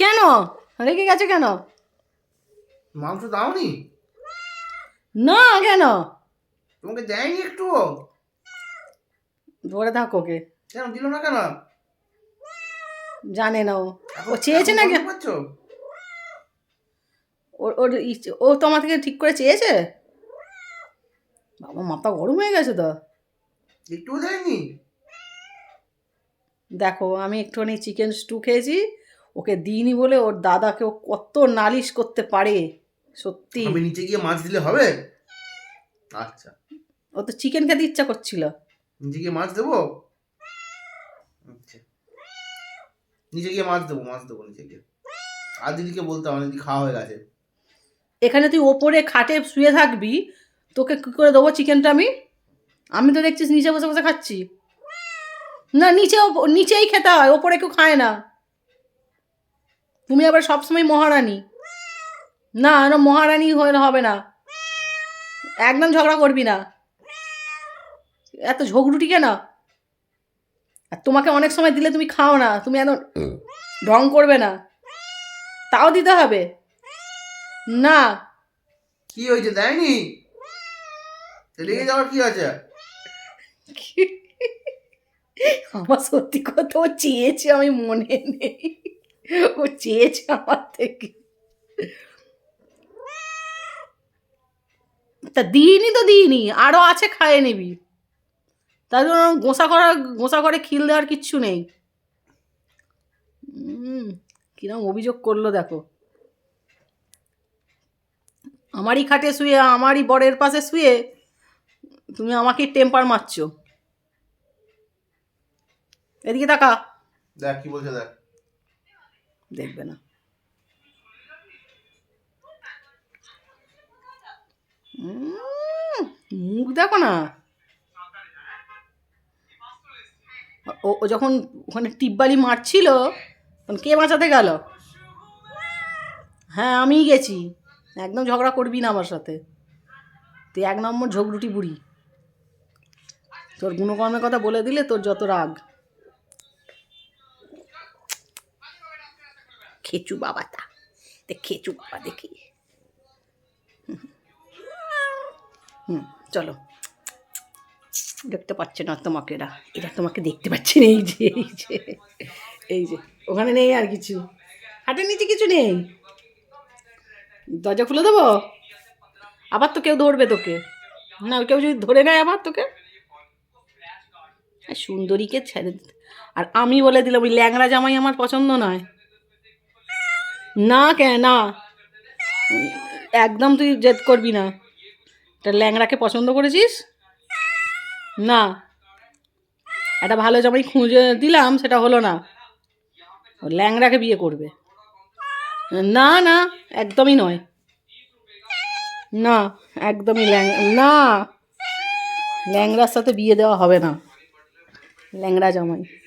কেন? রেগে গেছে কেন? মাংস দাওনি? না কেন? তোমাকে দেয়নি একটু? ধরে থাক ওকে। কেন দিল না কেন? জানে না ও। ও চেয়েছে না? ওর ওর ও তোমার থেকে ঠিক করে চেয়েছে? বাবা মাথা গরম হয়ে গেছে তো। একটু দেয়নি? দেখো আমি একটুখানি চিকেন স্টু খেয়েছি। ওকে দিইনি বলে ওর দাদাকে ও কত নালিশ করতে পারে? সত্যি। আমি নিচে গিয়ে মাছ দিলে হবে? আচ্ছা। ও তো চিকেন খেতে ইচ্ছা করছিল। নিচে গিয়ে মাছ দেবো? আচ্ছা। নিচে গিয়ে মাছ দেবো মাছ দেবো নিচে গিয়ে। আর দিদিকে বলতাম দিদি খাওয়া হয়ে গেছে। এখানে তুই ওপরে খাটে শুয়ে থাকবি তোকে কী করে দেবো চিকেনটা আমি? আমি তো দেখছিস নিচে বসে বসে খাচ্ছি। না নিচে নিচেই খেতে হয় ওপরে কেউ খায় না। তুমি আবার সবসময় মহারানী। না না মহারানী হলে হবে না। একদম ঝগড়া করবি না। এত ঝগড়ুটি কেন? আর তোমাকে অনেক সময় দিলে তুমি খাও না তুমি এত ঢং করবে না। তাও দিতে হবে? না। কি হয়েছে দেয়নি? রেগে যাওয়ার কি আছে? আমার সত্যি কথা চেয়েছে আমি মনে নেই। ও চেয়েছে আমার থেকে। তা দিইনি তো দিইনি আরও আছে খাইয়ে নিবি। তাই জন্য গোসা করা, গোসা করে খিল দেওয়ার কিচ্ছু নেই। কিরম অভিযোগ করল দেখো। আমারই খাটে শুয়ে, আমারই বরের পাশে শুয়ে তুমি আমাকে টেম্পার মারছো। এদিকে তাকা। দেখ, কি বলছে দেখ। দেখবে না। মুখ দেখো না। ও যখন ওখানে টিপবালি মারছিল, তখন কে বাঁচাতে গেল? হ্যাঁ আমিই গেছি। একদম ঝগড়া করবি না আমার সাথে। তুই এক নম্বর ঝগড়ুটি বুড়ি। তোর গুণকর্মের কথা বলে দিলে তোর যত রাগ। খেচু বাবাটা। দেখ খেচু বাবা, দেখি। হুম, চলো। দেখতে পাচ্ছে না তোমাকে এরা। এরা তোমাকে দেখতে পাচ্ছে না, এই যে এই যে এই যে। ওখানে নেই আর কিছু? হাটের নিচে কিছু নেই? দরজা খুলে দেবো? আবার তো কেউ ধরবে তোকে। না, কেউ যদি ধরে নেয় আবার তোকে? সুন্দরীকে ছেড়ে আর আমি বলে দিলাম, ওই ল্যাংড়া জামাই আমার পছন্দ নয়। না কে না। একদম তুই জেদ করবি না। তা ল্যাংড়াকে পছন্দ করেছিস? না। একটা ভালো জামাই খুঁজে দিলাম, সেটা হলো না। ল্যাংড়াকে বিয়ে করবে। না না, একদমই নয়। না, একদমই ল্যাং, না। ল্যাংড়ার সাথে বিয়ে দেওয়া হবে না। ল্যাংড়া জামাই।